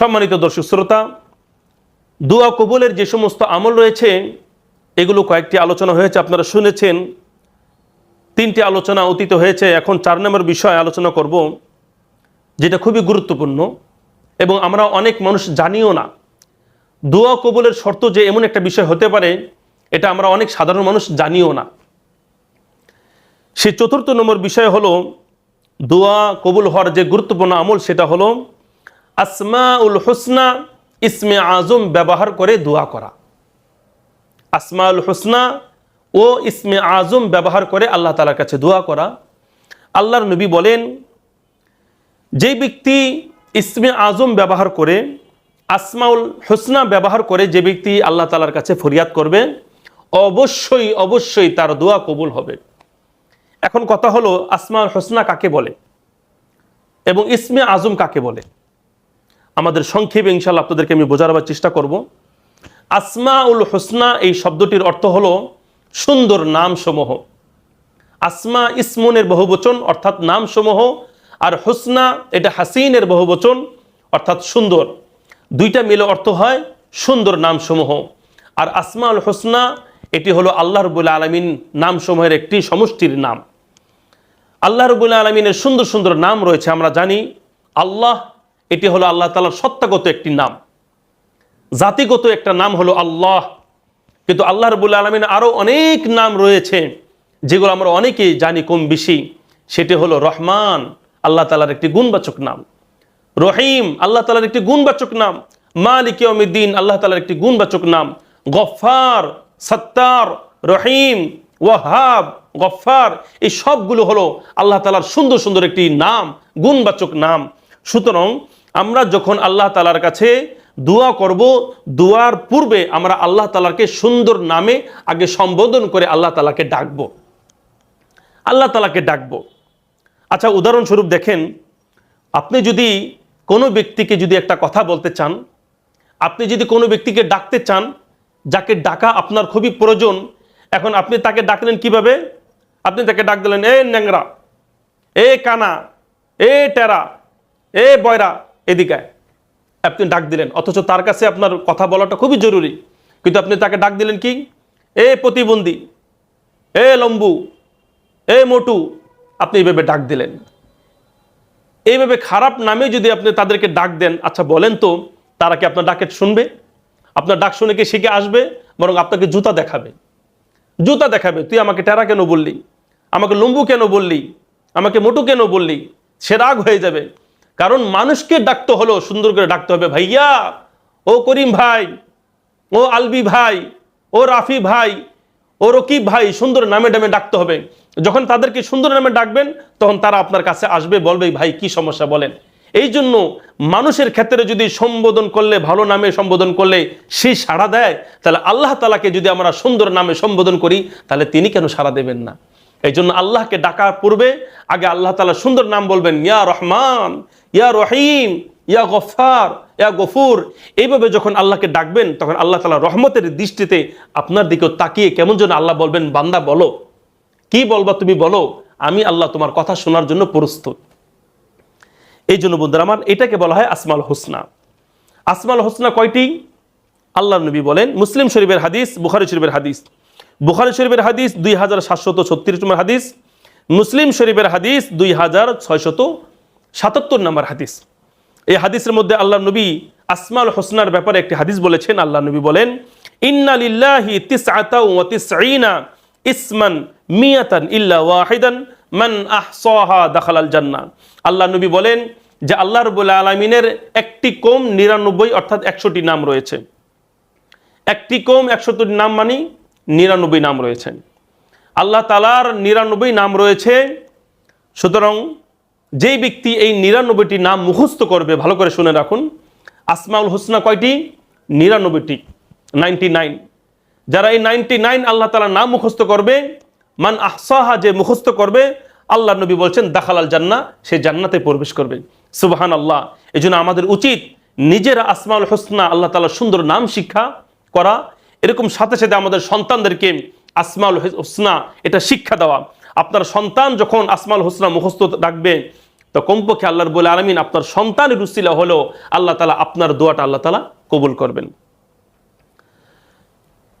সম্মানিত দর্শক শ্রোতা, দোয়া কবুলের যে সমস্ত আমল রয়েছে, এগুলো কয়েকটি আলোচনা হয়েছে, আপনারা শুনেছেন। তিনটি আলোচনা অতীত হয়েছে, এখন চার নম্বর বিষয় আলোচনা করব, যেটা খুবই গুরুত্বপূর্ণ এবং আমরা অনেক মানুষ জানিও না। দোয়া কবুলের শর্ত যে এমন একটা বিষয় হতে পারে, এটা আমরা অনেক সাধারণ মানুষ জানিও না। সে চতুর্থ নম্বর বিষয় হলো, দোয়া কবুল হওয়ার যে গুরুত্বপূর্ণ আমল সেটা হলো আসমা উল হোসনা ইসমে আজম ব্যবহার করে দোয়া করা। আসমা উল হোসনা ও ইসমে আজম ব্যবহার করে আল্লাহ তালার কাছে দোয়া করা। আল্লাহর নবী বলেন যে ব্যক্তি ইসমে আজম ব্যবহার করে, আসমাউল হোসনা ব্যবহার করে যে ব্যক্তি আল্লাহ তালার কাছে ফরিয়াদ করবে, অবশ্যই অবশ্যই তার দোয়া কবুল হবে। এখন কথা হলো, আসমাউল হোসনা কাকে বলে এবং ইসমে আজম কাকে বলে? আমাদের সংক্ষেপে ইনশাল্লাহ আপনাদেরকে আমি বোঝাবার চেষ্টা করব। আসমা উল হোসনা এই শব্দটির অর্থ হল সুন্দর নামসমূহ। আসমা ইসমনের বহুবচন অর্থাৎ নামসমূহ আর হোসনা এটা হাসিনের বহুবচন অর্থাৎ সুন্দর। দুইটা মিলে অর্থ হয় সুন্দর নামসমূহ। আর আসমা উল হোসনা এটি হলো আল্লাহ রবুল্লা আলমিন নামসমূহের একটি সমষ্টির নাম। আল্লাহ রবুল্লা আলমিনের সুন্দর সুন্দর নাম রয়েছে আমরা জানি আল্লাহ এটি হলো আল্লাহ তালার সত্তাগত একটি নাম। জাতিগত একটা নাম হলো আল্লাহ। কিন্তু আল্লাহ রবুল্লা আলমিন আরও অনেক নাম রয়েছে, যেগুলো আমরা অনেকেই জানি কম বেশি। সেটি হলো রহমান, আল্লাহ তালার একটি গুণবাচক নাম। রহিম, আল্লাহ তালার একটি গুণবাচক নাম। মালিক ইয়মিদ্দিন আল্লাহ তালার একটি গুণবাচক নাম। গফার সত্তার, রহিম, ওয়াহাব গফার এই সবগুলো হলো আল্লাহ তালার সুন্দর সুন্দর একটি নাম, গুণবাচক নাম। সুতরাং আমরা যখন আল্লাহ তালার কাছে দোয়া করব, দোয়ার পূর্বে আমরা আল্লাহ তালাকে সুন্দর নামে আগে সম্বোধন করে আল্লাহ তালাকে ডাকবো। আল্লাহ তালাকে ডাকবো। আচ্ছা উদাহরণস্বরূপ দেখেন, আপনি যদি কোনো ব্যক্তিকে যদি একটা কথা বলতে চান, আপনি যদি কোনো ব্যক্তিকে ডাকতে চান, যাকে ডাকা আপনার খুবই প্রয়োজন, এখন আপনি তাকে ডাকলেন কীভাবে? আপনি তাকে ডাক দিলেন, এ ন্যাংরা, এ কানা, এ টেরা, এ বয়রা এদিকে আপনি ডাক দিলেন, অথচ তার কাছে আপনার কথা বলাটা খুবই জরুরি। কিন্তু আপনি তাকে ডাক দিলেন কি? এ প্রতিবন্ধী, এ লম্বু, এ মোটু, আপনি এইভাবে ডাক দিলেন। এইভাবে খারাপ নামে যদি আপনি তাদেরকে ডাক দেন আচ্ছা বলেন তো, তারা কি আপনার ডাকে শুনবে? আপনার ডাক শুনে কি শিখে আসবে? বরং আপনাকে জুতা দেখাবে। জুতা দেখাবে, তুই আমাকে টেরা কেন বললি? আমাকে লম্বু কেন বললি? আমাকে মোটু কেন বললি? সে রাগ হয়ে যাবে। কারণ মানুষকে ডাকতে হলো, সুন্দর করে ডাকতে হবে, ভাইয়া, ও করিম ভাই, ও আলবি ভাই, ও রাফি ভাই, ও রকিব ভাই, সুন্দর নামে ডামে ডাকতে হবে। যখন তাদেরকে সুন্দর নামে ডাকবেন, তখন তারা আপনার কাছে আসবে, বলবে, ভাই, কি সমস্যা বলেন? এই জন্য মানুষের ক্ষেত্রে যদি সম্বোধন করলে, ভালো নামে সম্বোধন করলে সে সাড়া দেয়, তাহলে আল্লাহ তালাকে যদি আমরা সুন্দর নামে সম্বোধন করি, তাহলে তিনি কেন সাড়া দেবেন না? এই জন্য আল্লাহকে ডাকার পূর্বে আগে আল্লাহ তালা সুন্দর নাম বলবেন, ইয়া রহমান ইয়া রহিম, ইয়া গফার ইয়া গফুর। এইভাবে যখন আল্লাহকে ডাকবেন, তখন আল্লাহ তালা রহমতের দৃষ্টিতে আপনার দিকেও তাকিয়ে কেমন যেন আল্লাহ বলবেন, বান্দা, বলো। কি বলবা তুমি বলো? আমি আল্লাহ তোমার কথা শোনার জন্য প্রস্তুত। এই জন্য বন্ধুরা আমার এটাকে বলা হয় আসমাল হোসনা। আসমাল হোসনা কয়টি? আল্লাহ নবী বলেন, মুসলিম শরীফের হাদিস, বুখারি শরীফের হাদিস। বুখারি শরীফের হাদিস দুই হাজার সাতশত ছত্রিশ নম্বর হাদিস, মুসলিম শরীফের হাদিস দুই হাজার ছয়শত সাতাত্তর নম্বর হাদিস। এই হাদিসের মধ্যে আল্লাহ নবী আসমাল হোসনার ব্যাপারে একটি হাদিস বলেছেন। আল্লাহ নবী বলেন, ইন্না লিল্লাহি তিসআতা ওয়া তিসঈনা ইসমান মিয়াতান ইল্লা ওয়াহিদান মান আহসাহা দাখালাল জান্নাহ। আল্লাহ নবী বলেন যে আল্লাহ রবুল্লা আলমিনের একটি কম নিরানব্বই অর্থাৎ একশোটি নাম রয়েছে। একটি কম একশোটি নাম মানি নিরানব্বই নাম রয়েছে। আল্লাহ তালার নিরানব্বই নাম রয়েছে। সুতরাং যেই ব্যক্তি এই নিরানব্বইটি নাম মুখস্থ করবে, ভালো করে শুনে রাখুন। আসমাউল হোসনা কয়টি? নিরানব্বইটি নাইনটি নাইন যারা এই নাইনটি নাইন আল্লাহ তালার নাম মুখস্থ করবে, মান আহসাহা যে মুখস্থ করবে আল্লাহ নবী বলছেন, দাখালাল জান্না সে জান্নাতে প্রবেশ করবে। সুবাহান আল্লাহ এই আমাদের উচিত নিজেরা আসমাউল হোসনা আল্লাহ তালার সুন্দর নাম শিক্ষা করা। এরকম সাথে সাথে আমাদের সন্তানদেরকে আসমাউল হোসনা এটা শিক্ষা দেওয়া। আপনার সন্তান যখন আসমাউল হোসনা মুখস্থ রাখবে, তো কমপক্ষে আল্লাহর বলে আলমিন আপনার সন্তানের রুসিলা হলো আল্লাহ তালা আপনার দোয়াটা আল্লাহ তালা কবুল করবেন।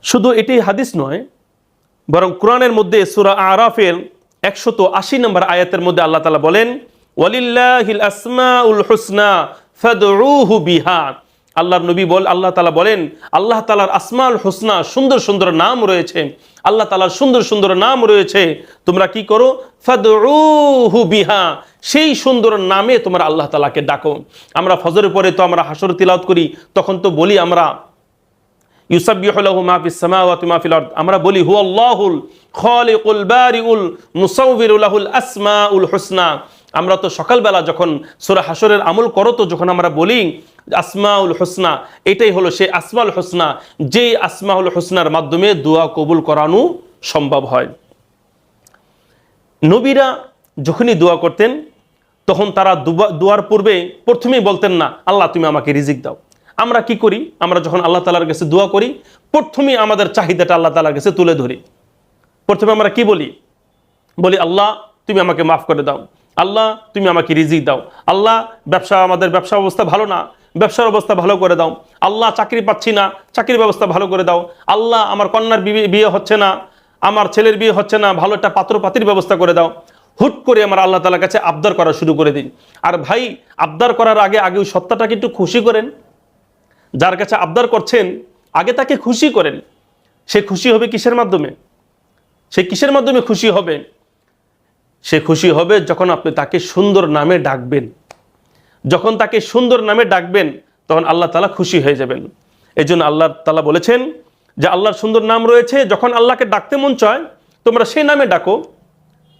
শুধু এটি হাদিস নয়, বরং কোরআনের মধ্যে সুরা আরাফের একশত আশি নম্বর আয়াতের মধ্যে আল্লাহ তালা বলেন, ওয়ালিল্লাহিল আসমাউল হুসনা ফাদউহু বিহা। আল্লাহর নবী বল, আল্লাহ তালা বলেন, আল্লাহ তালার আসমাউল হোসনা সুন্দর সুন্দর নাম রয়েছে। আল্লাহ তালার সুন্দর সুন্দর নাম রয়েছে। তোমরা কি করো? ফাদউহু বিহা, সেই সুন্দর নামে তোমরা আল্লাহ তালাকে ডাকো। আমরা ফজরের পরে তো আমরা হাসর তিলাওয়াত করি, তখন তো বলি আমরা আমরা বলি হু আল্লাহুল খালিকুল আমরা তো সকালবেলা যখন সূরা হাসরের আমল করো, তো যখন আমরা বলি আসমাউল হুসনা, এটাই হলো সেই আসমাউল হুসনা যে আসমাউল হুসনার মাধ্যমে দোয়া কবুল করানো সম্ভব হয়। নবীরা যখনই দোয়া করতেন, তখন তারা দোয়ার পূর্বে প্রথমেই বলতেন না, আল্লাহ, তুমি আমাকে রিজিক দাও। আমরা কি করি? আমরা যখন আল্লাহ তালার কাছে দোয়া করি, প্রথমেই আমাদের চাহিদাটা আল্লাহ তালার কাছে তুলে ধরি। প্রথমে আমরা কি বলি? বলি, আল্লাহ, তুমি আমাকে মাফ করে দাও। আল্লাহ, তুমি আমাকে রিজিক দাও। আল্লাহ, ব্যবসা, আমাদের ব্যবসা অবস্থা ভালো না। ব্যবসার অবস্থা ভালো করে দাও। আল্লাহ চাকরি পাচ্ছি না, চাকরির ব্যবস্থা ভালো করে দাও। আল্লাহ আমার কন্যার বিয়ে হচ্ছে না, আমার ছেলের বিয়ে হচ্ছে না, ভালো একটা পাত্র পাতির ব্যবস্থা করে দাও। হুট করে আমার আল্লাহ তালার কাছে আবদার করা শুরু করে দিন। আর ভাই, আবদার করার আগে আগে ওই সত্তাটাকে একটু খুশি করেন। যার কাছে আবদার করছেন, আগে তাকে খুশি করেন। সে খুশি হবে কিসের মাধ্যমে? সে কিসের মাধ্যমে খুশি হবে? সে খুশি হবে যখন আপনি তাকে সুন্দর নামে ডাকবেন। যখন তাকে সুন্দর নামে ডাকবেন, তখন আল্লাহ তালা খুশি হয়ে যাবেন। এই জন্য আল্লাহ তালা বলেছেন যে আল্লাহর সুন্দর নাম রয়েছে, যখন আল্লাহকে ডাকতে মন চায়, তোমরা সেই নামে ডাকো,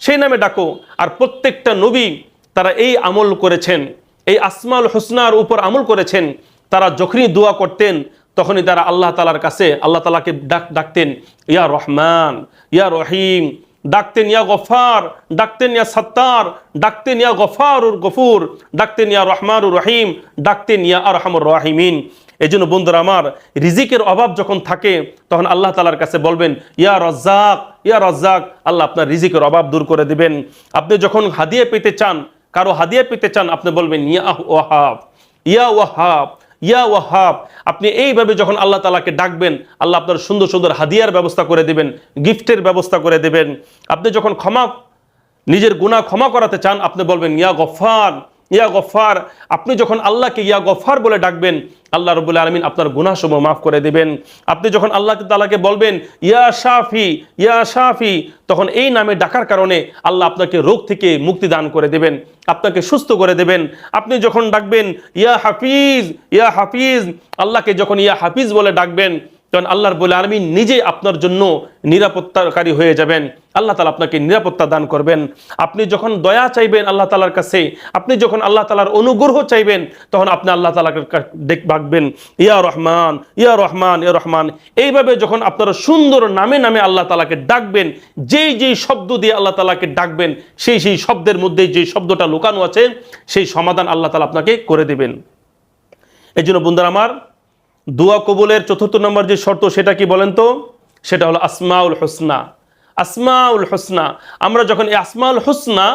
সেই নামে ডাকো, আর প্রত্যেকটা নবী তারা এই আমল করেছেন, এই আসমাল হোসনার উপর আমল করেছেন, তারা যখনই দোয়া করতেন, তখনই তারা আল্লাহ তালার কাছে, আল্লাহ তালাকে ডাক, ডাকতেন, ইয়া রহমান, ইয়া রহিম ডাকতেন ইয়া গফার ডাকতেন ইয়া সত্তার ডাকতেন ইয়া গফারুর গফুর ডাকতেন ইয়া রহমানুর রহিম ডাকতেন ইয়া আরহামুর রাহিমিন। এই জন্য বন্ধুরা আমার, রিজিকের অভাব যখন থাকে, তখন আল্লাহ তালার কাছে বলবেন, ইয়া রজ্জাক ইয়া রজ্জাক, আল্লাহ আপনার রিজিকের অভাব দূর করে দিবেন। আপনি যখন হাদিয়ে পেতে চান, কারও হাদিয়ে পেতে চান, আপনি বলবেন, ইয়া ওয়াহাব ইয়া ওয়াহাব। ইয়া ওয়াহাব, আপনি এইভাবে যখন আল্লাহ তালাকে ডাকবেন, আল্লাহ আপনার সুন্দর সুন্দর হাদিয়ার ব্যবস্থা করে দেবেন, গিফটের ব্যবস্থা করে দেবেন। আপনি যখন ক্ষমা, নিজের গুণা ক্ষমা করাতে চান, আপনি বলবেন, ইয়া গফার ইয়া গফার, আপনি যখন আল্লাহকে ইয়া গফার বলে ডাকবেন, আল্লাহ রবুল আলমিন আপনার গুনাহসমূহ মাফ করে দেবেন। আপনি যখন আল্লাহ তালাকে বলবেন, ইয়া শাফি ইয়া শাফি, তখন এই নামে ডাকার কারণে আল্লাহ আপনাকে রোগ থেকে মুক্তি দান করে দেবেন, আপনাকে সুস্থ করে দেবেন। আপনি যখন ডাকবেন, ইয়া হাফিজ ইয়া হাফিজ, আল্লাহকে যখন ইয়া হাফিজ বলে ডাকবেন তখন আল্লাহর বলে আলমী নিজে আপনার জন্য নিরাপত্তাকারী হয়ে যাবেন। আল্লাহ তালা আপনাকে নিরাপত্তা দান করবেন। আপনি যখন দয়া চাইবেন আল্লাহ তালার কাছে, আপনি যখন আল্লাহ তালার অনুগ্রহ চাইবেন, তখন আপনি আল্লাহ তালার দেখ ডাকবেন ইয়া রহমান ইয়া রহমান ইয়া রহমান। এইভাবে যখন আপনারা সুন্দর নামে নামে আল্লাহ তালাকে ডাকবেন, যেই যেই শব্দ দিয়ে আল্লাহ তালাকে ডাকবেন, সেই সেই শব্দের মধ্যে যে শব্দটা লুকানো আছে, সেই সমাধান আল্লাহ তালা আপনাকে করে দেবেন। এই জন্য বন্ধুরা আমার দোয়া কবুলের চতুর্থ নম্বর যে শর্ত সেটা কি বলেন তো? সেটা হলো আসমাউল হোসনা। আসমাউল হোসনা। আমরা যখন এই আসমাউল হোসনা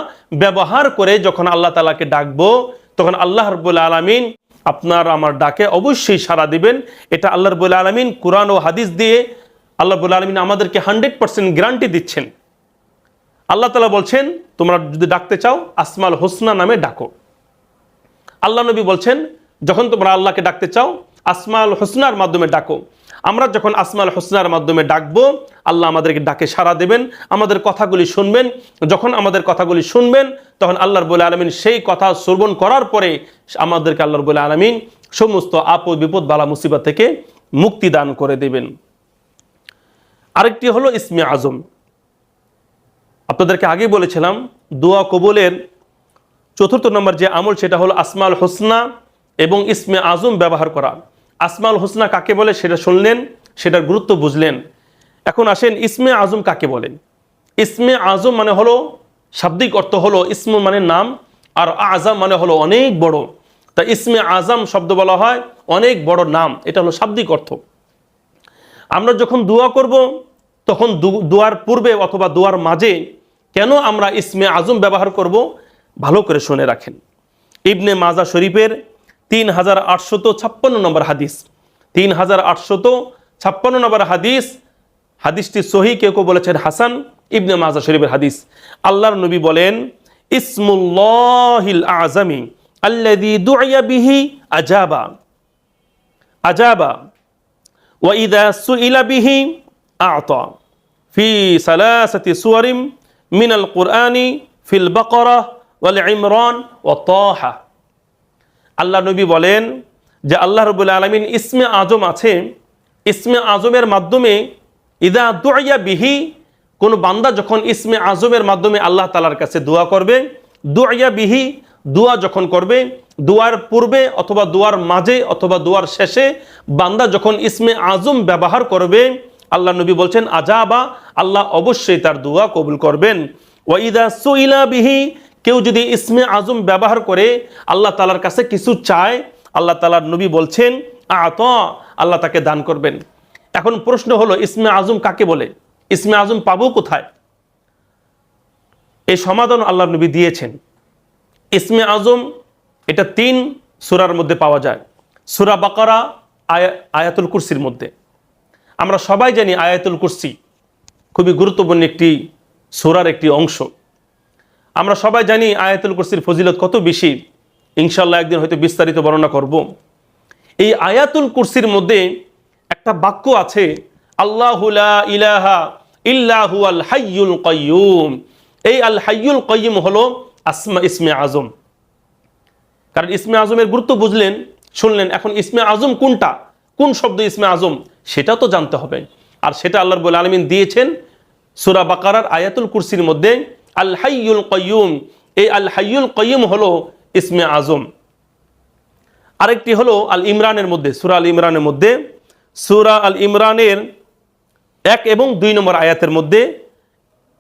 ব্যবহার করে যখন আল্লাহ তালাকে ডাকবো, তখন আল্লাহ রব্বুল আলমিন আপনার আমার ডাকে অবশ্যই সাড়া দিবেন। এটা আল্লাহ রব্বুল আলমিন কোরআন ও হাদিস দিয়ে আল্লাহ রব্বুল আলমিন আমাদেরকে হান্ড্রেড পার্সেন্ট গ্যারান্টি দিচ্ছেন। আল্লাহ তালা বলছেন, তোমরা যদি ডাকতে চাও আসমাল হোসনা নামে ডাকো। আল্লাহ নবী বলছেন, যখন তোমরা আল্লাহকে ডাকতে চাও আসমাল হোসনার মাধ্যমে ডাকো। আমরা যখন আসমাল হোসনার মাধ্যমে ডাকবো, আল্লাহ আমাদেরকে ডাকে সাড়া দেবেন, আমাদের কথাগুলি শুনবেন। যখন আমাদের কথাগুলি শুনবেন, তখন আল্লাহর বলে আলমিন সেই কথা শ্রবণ করার পরে আমাদেরকে আল্লাহর বলে আলমিন সমস্ত আপদ, বিপদ, বালা, মুসিবত থেকে মুক্তি দান করে দেবেন। আরেকটি হলো ইসমে আজম। আপনাদেরকে আগে বলেছিলাম, দোয়া কবুলের চতুর্থ নম্বর যে আমল, সেটা হলো আসমাল হোসনা এবং ইসমে আজম ব্যবহার করা। আসমাল হোসনা কাকে বলে সেটা শুনলেন, সেটার গুরুত্ব বুঝলেন। এখন আসেন ইসমে আজম কাকে বলেন? ইসমে আজম মানে হলো, শাব্দিক অর্থ হলো ইসম মানে নাম, আর আজম মানে হলো অনেক বড়। তা ইসমে আজম শব্দ বলা হয় অনেক বড় নাম, এটা হলো শাব্দিক অর্থ। আমরা যখন দোয়া করব, তখন দোয়ার পূর্বে অথবা দোয়ার মাঝে কেন আমরা ইসমে আজম ব্যবহার করব? ভালো করে শুনে রাখেন। ইবনে মাজা শরীফের তিন হাজার আটশত ছাপ্পান্ন নম্বর হাদিস। তিন হাজার আটশত ছাপ্পান্ন নম্বর হাদিস। হাদিসটি সহি কেউ কেউ বলেছেন হাসান ইবনে মাজা শরীফের হাদিস। আল্লাহর নবী বলেন, ইসমুল্লাহিল আজামি আল্লাযী দুইয়া বিহি আজাবা আজাবা ওয়াইদা সুইলা বিহি আতা। ফি সালাসাতি সুয়ারিম মিনাল কুরআনি ফিল বাকরা ওয়াল ইমরান ও তহা। আল্লাহ নবী বলেন যে আল্লাহ রবুল আলমিন ইসমে আজম আছে। ইসমে আজমের মাধ্যমে ইদা দুয়া বিহি, কোন বান্দা যখন ইসমে আজমের মাধ্যমে আল্লাহ তালার কাছে দোয়া করবে দুয়া বিহি, দোয়া যখন করবে, দোয়ার পূর্বে অথবা দোয়ার মাঝে অথবা দোয়ার শেষে বান্দা যখন ইসমে আজম ব্যবহার করবে, আল্লাহ নবী বলছেন, আজাবা, আল্লাহ অবশ্যই তার দোয়া কবুল করবেন। ওয়াইদা সুইলা বিহি কেউ যদি ইসমে আজম ব্যবহার করে, আল্লাহ তালার কাছে কিছু চায়, আল্লাহ তালার নবী বলছেন, আত আল্লাহ তাকে দান করবেন। এখন প্রশ্ন হলো, ইসমে আজম কাকে বলে? ইসমে আজম পাবো কোথায়? এই সমাধান আল্লাহ নবী দিয়েছেন। ইসমে আজম, এটা তিন সুরার মধ্যে পাওয়া যায়। সুরা বাকারা, আয়া- আয়াতুল কুরসির মধ্যে। আমরা সবাই জানি আয়াতুল কুরসি খুবই গুরুত্বপূর্ণ একটি সুরার একটি অংশ। আমরা সবাই জানি আয়াতুল কুরসির ফজিলত কত বেশি। ইনশাল্লাহ একদিন হয়তো বিস্তারিত বর্ণনা করব। এই আয়াতুল কুরসির মধ্যে একটা বাক্য আছে আল্লাহুলা ইলাহা ইল্লাহু আল হাইয়ুল কয়ুম এই আল হাইয়ুল কয়ুম হলো আসমা ইসমে আজম। কারণ ইসমে আজমের গুরুত্ব বুঝলেন, শুনলেন, এখন ইসমে আজম কোনটা? কোন শব্দ ইসমে আজম? সেটা তো জানতে হবে। আর সেটা আল্লাহর বলে আলমিন দিয়েছেন সুরা বাকারার আয়াতুল কুরসির মধ্যে আল হাইয়ুল কয়ুম এই আল হাইয়ুল কয়ুম হলো ইসমে আজম। আরেকটি হলো আল ইমরানের মধ্যে, সুরা আল ইমরানের মধ্যে। সুরা আল ইমরানের এক এবং দুই নম্বর আয়াতের মধ্যে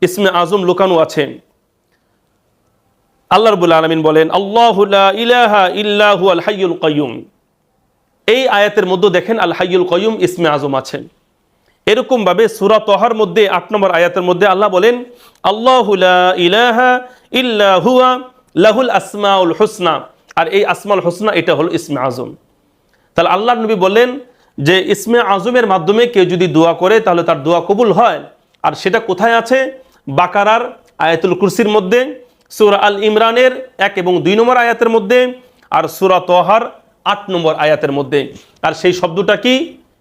ইসমে আজম লুকানো আছে। আল্লাহ রবুল আলমিন বলেন, আল্লাহ ইলাহা ইল্লাহু আল হাইয়ুল কয়ুম এই আয়াতের মধ্যে দেখেন আল হাইয়ুল কয়ুম ইসমে আজম আছেন এরকমভাবে সুরা তহার মধ্যে আট নম্বর আয়াতের মধ্যে আল্লাহ বলেন, আল্লাহ ইলাহা লাহুল আসমাউল হোসনা। আর এই আসমাউল হোসনা এটা হলো ইসমে আজম। তাহলে আল্লাহ নবী বললেন যে ইসমে আজমের মাধ্যমে কেউ যদি দোয়া করে তাহলে তার দোয়া কবুল হয়। আর সেটা কোথায় আছে? বাকারার আয়াতুল কুরসির মধ্যে, সুরা আল ইমরানের এক এবং দুই নম্বর আয়াতের মধ্যে, আর সুরা তোহার আট নম্বর আয়াতের মধ্যে। আর সেই শব্দটা কি?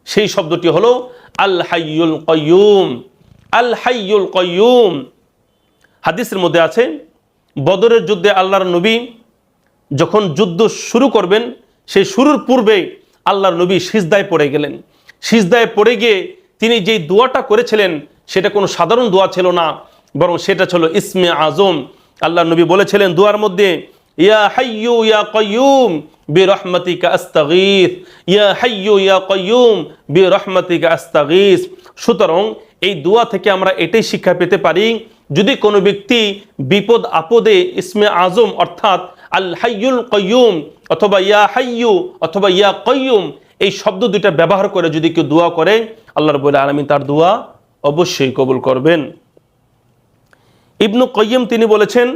সেই শব্দটি হলো আল হাইয়ুল কয়ুম আল হাইয়ুল কয়ুম হাদিসের মধ্যে আছে, বদরের যুদ্ধে আল্লাহর নবী যখন যুদ্ধ শুরু করবেন সেই শুরুর পূর্বে আল্লাহর নবী সিজদায় পড়ে গেলেন। সিজদায় পড়ে গিয়ে তিনি যেই দোয়াটা করেছিলেন, সেটা কোনো সাধারণ দোয়া ছিল না, বরং সেটা ছিল ইসমে আজম। আল্লাহ নবী বলেছিলেন দোয়ার মধ্যে ইয়া সুতরাং এই দোয়া থেকে আমরা এটাই শিক্ষা পেতে পারি, যদি কোনো ব্যক্তি বিপদ আপদে ইসমে আজম অর্থাৎ আল হাইয়ুল কয়ুম অথবা ইয়া হাইয়ু অথবা ইয়া কয়ুম এই শব্দ দুইটা ব্যবহার করে যদি কেউ দোয়া করে, আল্লাহ রবুল্লা আলমী তার দোয়া অবশ্যই কবুল করবেন। ইবনু কয়্যম তিনি বলেছেন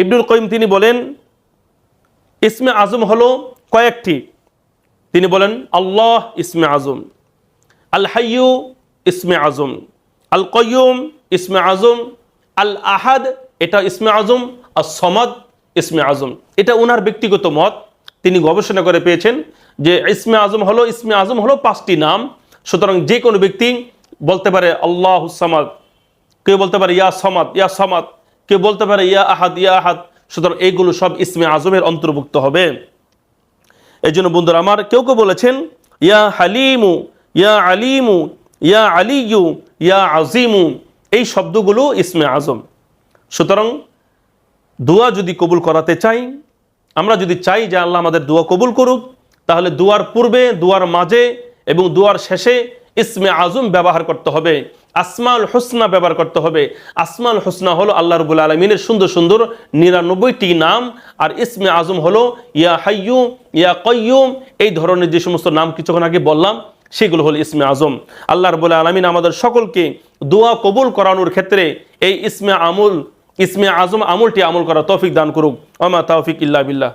ইবনুল কয়িম তিনি বলেন, ইসমে আজম হলো কয়েকটি। তিনি বলেন, আল্লাহ ইসমে আজম, আল হাইয়ু ইসমে আজম, আল কয়ুম ইসমে আজম, আল আহাদ এটা ইসমে আজম আর সমাদ ইসমে আজম। এটা ওনার ব্যক্তিগত মত। তিনি গবেষণা করে পেয়েছেন যে ইসমে আজম হলো, ইসমে আজম হলো পাঁচটি নাম। সুতরাং যে কোনো ব্যক্তি বলতে পারে আল্লাহ সামাদ, কেউ বলতে পারে ইয়া সমাদ ইয়া সমাদ। কেউ বলতে পারে, ইয়া আহাদ ইয়া আহাদ। সুতরাং এইগুলো সব ইসমে আজমের অন্তর্ভুক্ত হবে। এই জন্য বন্ধুরা আমার কেউ কেউ বলেছেন, ইয়া হালিমু, ইয়া আলিমু, ইয়া আলিয়ু, ইয়া আজিমু এই শব্দগুলো ইসমে আজম। সুতরাং দোয়া যদি কবুল করাতে চাই, আমরা যদি চাই যে আল্লাহ আমাদের দোয়া কবুল করুক, তাহলে দুয়ার পূর্বে, দুয়ার মাঝে এবং দুয়ার শেষে ইসমে আজম ব্যবহার করতে হবে। আসমাল হোসনা ব্যবহার করতে হবে। আসমাল হোসনা হলো আল্লাহ রবুল আলমিনের সুন্দর সুন্দর নিরানব্বইটি নাম, আর ইসমে আজম হলো ইয়া হাইয়ু, ইয়া কয়ুম এই ধরনের যে সমস্ত নাম কিছুক্ষণ আগে বললাম, সেগুলো হলো ইসমে আজম। আল্লাহ রবুল আলমিন আমাদের সকলকে দোয়া কবুল করানোর ক্ষেত্রে এই ইসমে আমুল, ইসমে আজম আমলটি আমল করা তৌফিক দান করুক। আমা তৌফিক ইল্লা বিল্লাহ।